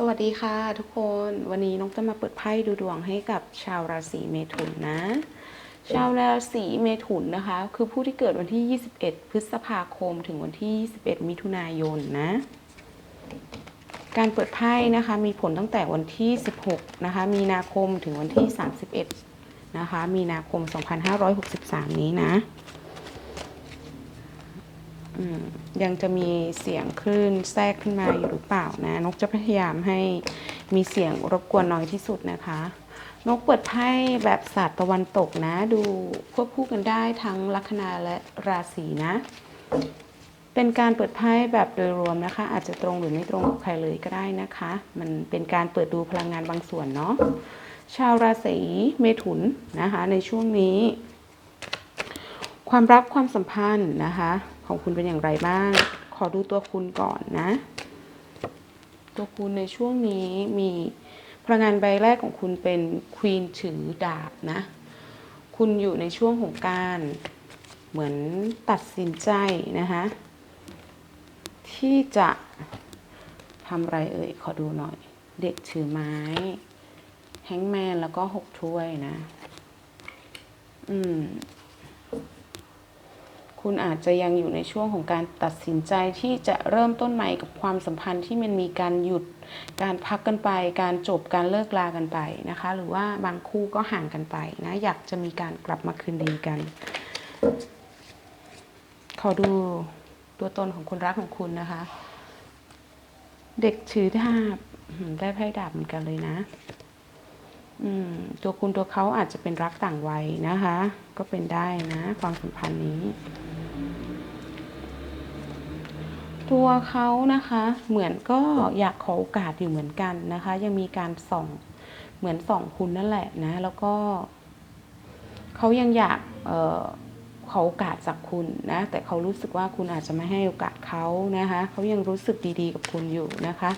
สวัสดีค่ะทุกคนวันนี้น้องจะมาเปิดไพ่ดูดวงให้กับชาวราศีเมถุนนะ ชาวราศีเมถุนนะคะ คือผู้ที่เกิดวันที่ 21 พฤษภาคมถึงวันที่ 21 มิถุนายนนะ การเปิดไพ่นะคะ มีผลตั้งแต่วันที่ 16 นะคะ มีนาคมถึงวันที่ 31 นะคะ มีนาคม 2563 นี้นะอืม ยังจะมีเสียงคลื่นแทรกขึ้นมาอยู่หรือเปล่านะ นกจะพยายามให้มีเสียงรบกวนน้อยที่สุดนะคะ นกเปิดไพ่แบบศาสตร์ตะวันตกนะ ดูควบคู่กันได้ทั้งลัคนาและราศีนะ เป็นการเปิดไพ่แบบโดยรวมนะคะ อาจจะตรงหรือไม่ตรงกับใครเลยก็ได้นะคะ มันเป็นการเปิดดูพลังงานบางส่วนเนาะชาวราศีเมถุนนะคะ ในช่วงนี้ ความรักความสัมพันธ์นะคะ ของคุณเป็นอย่างไรบ้าง ขอดูตัวคุณก่อนนะ ตัวคุณในช่วงนี้มีพลังงานใบแรกของคุณเป็นควีนถือดาบนะ คุณอยู่ในช่วงของการเหมือนตัดสินใจนะคะที่จะทำอะไรเอ่ย ขอดูหน่อย เด็กถือไม้ แฮงแมนแล้วก็หกถ้วยนะ อืม คุณอาจจะยังอยู่ในช่วงของการตัดสินใจที่จะเริ่มต้นใหม่กับความสัมพันธ์ที่มันมีการหยุด การพักกันไป การจบการเลิกลากันไปนะคะ หรือว่าบางคู่ก็ห่างกันไปนะอยากจะมีการกลับมาคืนดีกัน ขอดูตัวตนของคนรักของคุณนะคะ เด็กถือดาบได้ไพ่ดาบเหมือนกันเลยนะ ตัวคุณตัวเขาอาจจะเป็นรักต่างวัยนะคะ ก็เป็นได้นะความสัมพันธ์นี้ ตัวเขานะคะเหมือนก็อยากขอโอกาสอยู่เหมือนกันนะคะ ยังมีการส่องเหมือนส่องคุณนั่นแหละนะ แล้วก็เขายังอยากเขอโอกาสจากคุณนะ แต่เขารู้สึกว่าคุณอาจจะไม่ให้โอกาสเขานะคะ เขายังรู้สึกดีๆ กับคุณอยู่นะคะ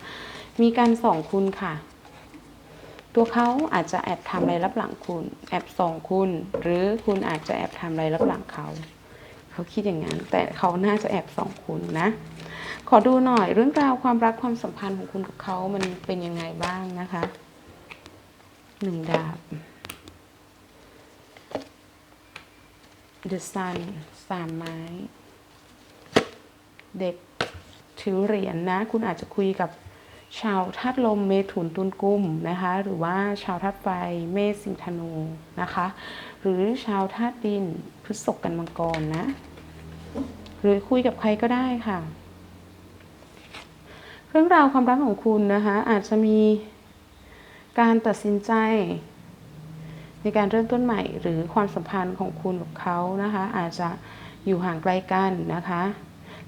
มีการส่องคุณค่ะ ตัวเขาอาจจะแอบทำอะไรรับหลังคุณ แอบส่องคุณ หรือคุณอาจจะแอบทำอะไรรับหลังเขา เขาคิดอย่างนั้น แต่เขาน่าจะแอบส่องคุณนะ ขอดูหน่อยเรื่องราวความรักความสัมพันธ์ของคุณกับเขามันเป็นยังไงบ้างนะคะหนึ่งดาบ The Sun สามไม้ เด็กถือเหรียญนะคุณอาจจะคุยกับ ชาวธาตุลมเมถุนตุลกุมนะคะ หรือว่าชาวธาตุไฟเมษสิงธนูนะคะ หรือชาวธาตุดินพฤษภกันมังกรนะ หรือคุยกับใครก็ได้ค่ะ เรื่องราวความรักของคุณนะคะ อาจจะมีการตัดสินใจ ในการเริ่มต้นใหม่ หรือความสัมพันธ์ของคุณกับเขานะคะ อาจจะอยู่ห่างไกลกันนะคะ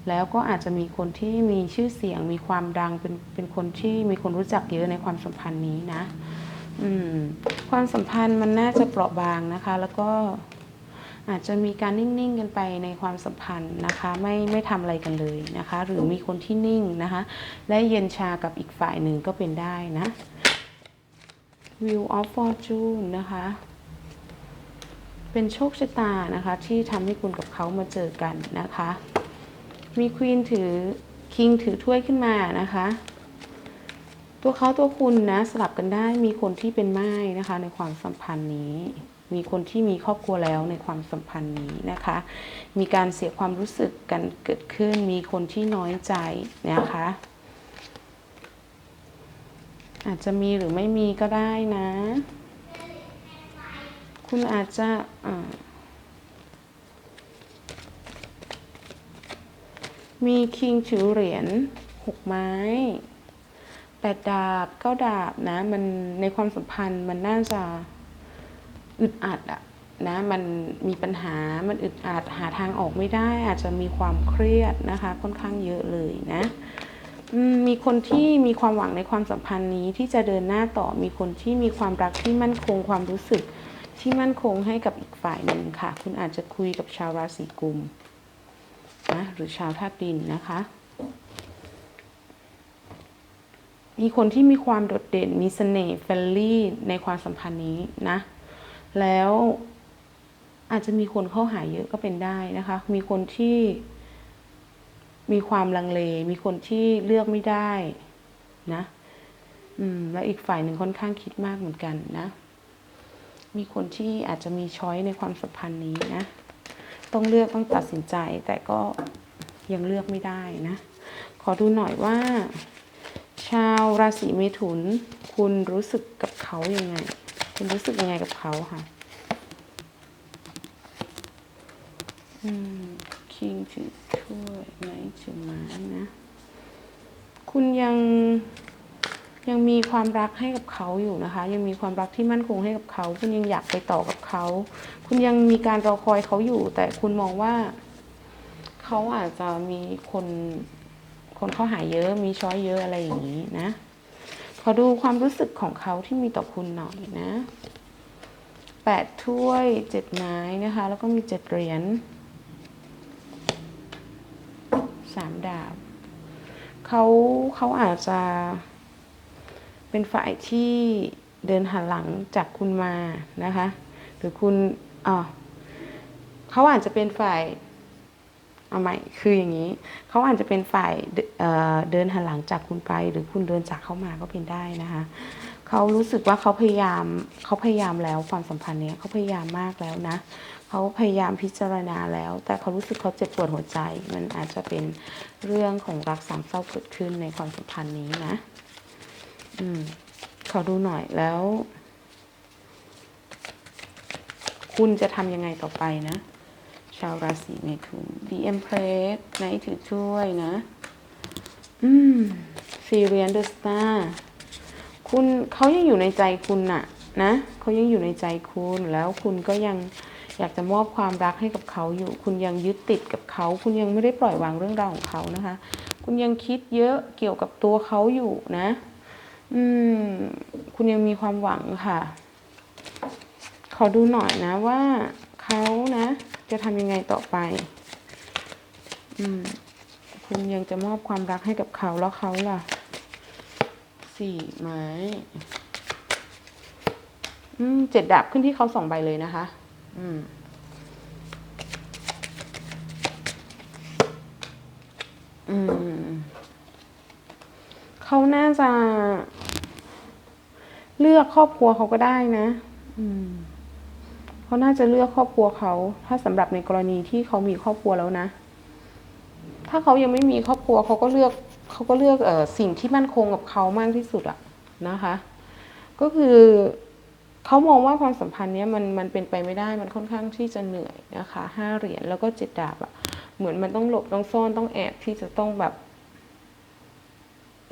แล้วก็อาจจะมีคนที่มีชื่อเสียงมีความดังเป็นเป็นคนที่มีคนรู้จักเยอะในความสัมพันธ์นี้นะความสัมพันธ์มันน่าจะเปราะบางนะคะ แล้วก็อาจจะมีการนิ่ง ๆ กันไปในความสัมพันธ์นะคะ ไม่ไม่ทำอะไรกันเลยนะคะ หรือมีคนที่นิ่งนะคะ และเย็นชากับอีกฝ่ายหนึ่งก็เป็นได้นะ Wheel of Fortune นะคะ เป็นโชคชะตานะคะ ที่ทำให้คุณกับเขามาเจอกันนะคะ มีควีนถือคิงถือถ้วยขึ้นมานะคะ ตัวเขาตัวคุณนะสลับกันได้มีคนที่เป็นไม้นะคะ ในความสัมพันธ์นี้ มีคนที่มีครอบครัวแล้วในความสัมพันธ์นี้นะคะ มีการเสียความรู้สึกกันเกิดขึ้น มีคนที่น้อยใจนะคะ อาจจะมีหรือไม่มีก็ได้นะ คุณอาจจะอ่ มีคิงถือเหรียญหกไม้แปดดาบเก้าดาบนะ มันในความสัมพันธ์มันน่าจะอึดอัดอะนะมันมีปัญหา มันอึดอัดหาทางออกไม่ได้ อาจจะมีความเครียดนะคะ ค่อนข้างเยอะเลยนะมีคนที่มีความหวังในความสัมพันธ์นี้ที่จะเดินหน้าต่อมีคนที่มีความรักที่มั่นคงความรู้สึกที่มั่นคงให้กับอีกฝ่ายหนึ่งค่ะ คุณอาจจะคุยกับชาวราศีกุม นะหรือชาวธาตุดินนะคะ มีคนที่มีความโดดเด่นมีเสน่ห์เฟรนลี่ในความสัมพันธ์นี้นะ แล้วอาจจะมีคนเข้าหาเยอะก็เป็นได้นะคะ มีคนที่มีความลังเล มีคนที่เลือกไม่ได้นะอืมแล้วอีกฝ่ายหนึ่งค่อนข้างคิดมากเหมือนกันนะ มีคนที่อาจจะมีช้อยในความสัมพันธ์นี้นะ ต้องเลือกต้องตัดสินใจ แต่ก็ยังเลือกไม่ได้นะ ขอดูหน่อยว่า ชาวราศีเมถุน คุณรู้สึกกับเขายังไง คุณรู้สึกยังไงกับเขาค่ะอืมคิงถือถ้วยไนท์ถือไม้นะ คุณยัง ยังมีความรักให้กับเขาอยู่นะคะ ยังมีความรักที่มั่นคงให้กับเขา คุณยังอยากไปต่อกับเขา คุณยังมีการรอคอยเขาอยู่ แต่คุณมองว่า เขาอาจจะมีคน คนเข้าหาเยอะ มีช้อยเยอะอะไรอย่างนี้นะ ขอดูความรู้สึกของเขาที่มีต่อคุณหน่อยนะแปดถ้วยเจ็ดไม้นะคะ แล้วก็มีเจ็ดเหรียญสามดาบเขาเขาอาจจะ เป็นฝ่ายที่เดินหันหลังจากคุณมานะคะ หรือคุณอ่าเขาอาจจะเป็นฝ่ายเอาใหม่คืออย่างนี้ เขาอาจจะเป็นฝ่ายเเดินหันหลังจากคุณไป หรือคุณเดินจากเขามาก็เป็นได้นะคะเขารู้สึกว่าเขาพยายามเขาพยายามแล้วความสัมพันธ์เนี้ยเขาพยายามมากแล้วนะเขาพยายามพิจารณาแล้ว แต่เขารู้สึกเขาเจ็บปวดหัวใจ มันอาจจะเป็นเรื่องของรักสามเศร้าเกิดขึ้นในความสัมพันธ์นี้นะ อืม ขอดูหน่อยแล้ว คุณจะทำยังไงต่อไปนะ ชาวราศีเมถุน The Empress ไนถือถ้วยนะ อืม Syrian the Star คุณเขายังอยู่ในใจคุณน่ะ นะเขายังอยู่ในใจคุณแล้วคุณก็ยังอยากจะมอบความรักให้กับเขาอยู่ คุณยังยึดติดกับเขา คุณยังไม่ได้ปล่อยวางเรื่องราวของเขานะคะ คุณยังคิดเยอะเกี่ยวกับตัวเขาอยู่นะ อืม คุณยังมีความหวังค่ะ ขอดูหน่อยนะว่าเขานะ จะทำยังไงต่อไป อืม คุณยังจะมอบความรักให้กับเขาแล้วเขาล่ะ สี่ไม้อืมเจ็ดดาบขึ้นที่เขาสองใบเลยนะคะ อืมอืมเขาน่าจะ เลือกครอบครัวเขาก็ได้นะอืมเขาน่าจะเลือกครอบครัวเขา ถ้าสำหรับในกรณีที่เขามีครอบครัวแล้วนะ ถ้าเขายังไม่มีครอบครัวเขาก็เลือกเขาก็เลือกเออสิ่งที่มั่นคงกับเขามากที่สุดอะนะคะ ก็คือเขามองว่าความสัมพันธ์เนี้ยมันมันเป็นไปไม่ได้มันค่อนข้างที่จะเหนื่อยนะคะห้าเหรียญแล้วก็เจ็ดดาบอะเหมือนมันต้องหลบต้องซ่อนต้องแอบที่จะต้องแบบ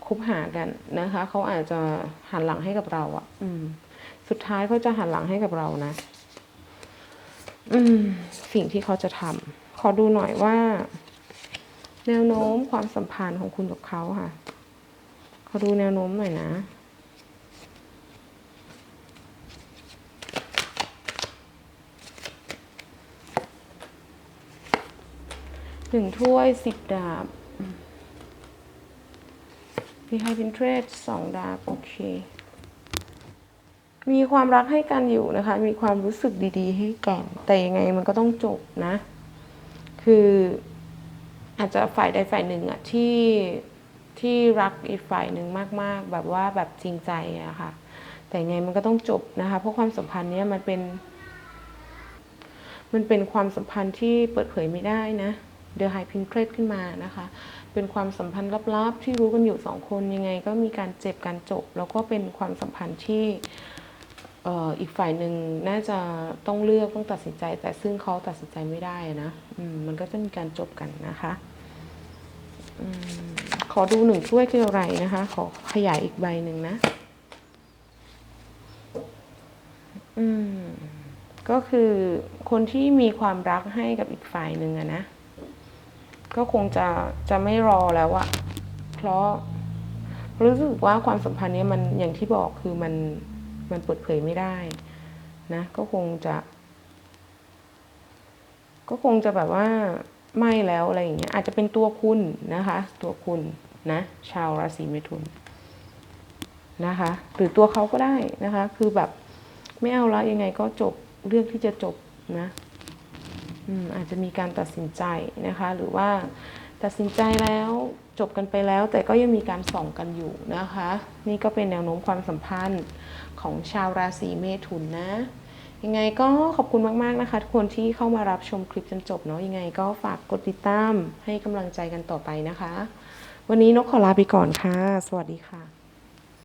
คบหากันนะคะ เขาอาจจะหันหลังให้กับเราอะอืม สุดท้ายเขาจะหันหลังให้กับเรานะ อืม สิ่งที่เขาจะทำขอดูหน่อยว่า แนวโน้มความสัมพันธ์ของคุณกับเขาค่ะ ขอดูแนวโน้มหน่อยนะหนึ่งถ้วยสิบดาบ มีไฮพินเทรสสองดาบโอเค มีความรักให้กันอยู่นะคะ มีความรู้สึกดี ๆ ให้กัน แต่ยังไงมันก็ต้องจบนะ คืออาจจะฝ่ายใดฝ่ายหนึ่งอะที่ที่รักอีกฝ่ายหนึ่งมาก ๆ แบบว่าแบบจริงใจอะค่ะ แต่ยังไงมันก็ต้องจบนะคะ เพราะความสัมพันธ์เนี้ยมันเป็น มันเป็นความสัมพันธ์ที่เปิดเผยไม่ได้นะ เดอะไฮพินเครขึ้นมานะคะ เป็นความสัมพันธ์ลับๆ ที่รู้กันอยู่สองคนยังไง ก็มีการเจ็บการจบ แล้วก็เป็นความสัมพันธ์ที่อีกฝ่ายหนึ่งน่าจะต้องเลือกต้องตัดสินใจ แต่ซึ่งเขาตัดสินใจไม่ได้นะมมันก็จะมีการจบกันนะคะอขอดูหนึ่งถ้วยคืออะไรนะคะ ขอขยายอีกใบหนึ่งนะ อืม ก็คือคนที่มีความรักให้กับอีกฝ่ายหนึ่งอะนะ ก็คงจะจะไม่รอแล้วอะเพราะรู้สึกว่าความสัมพันธ์เนี้ยมันอย่างที่บอกคือมันมันเปิดเผยไม่ได้นะก็คงจะ ก็คงจะแบบว่าไม่แล้วอะไรอย่างเงี้ยอาจจะเป็นตัวคุณนะคะ ตัวคุณนะ ชาวราศีเมถุนนะคะ หรือตัวเขาก็ได้นะคะ คือแบบไม่เอาแล้วยังไงก็จบเรื่องที่จะจบนะ อาจจะมีการตัดสินใจนะคะ หรือว่าตัดสินใจแล้วจบกันไปแล้ว แต่ก็ยังมีการส่องกันอยู่นะคะ นี่ก็เป็นแนวโน้มความสัมพันธ์ของชาวราศีเมถุนนะ ยังไงก็ขอบคุณมาก ๆ นะคะ ทุกคนที่เข้ามารับชมคลิปจนจบเนาะยังไงก็ฝากกดติดตามให้กำลังใจกันต่อไปนะคะ วันนี้นกขอลาไปก่อนค่ะ สวัสดีค่ะ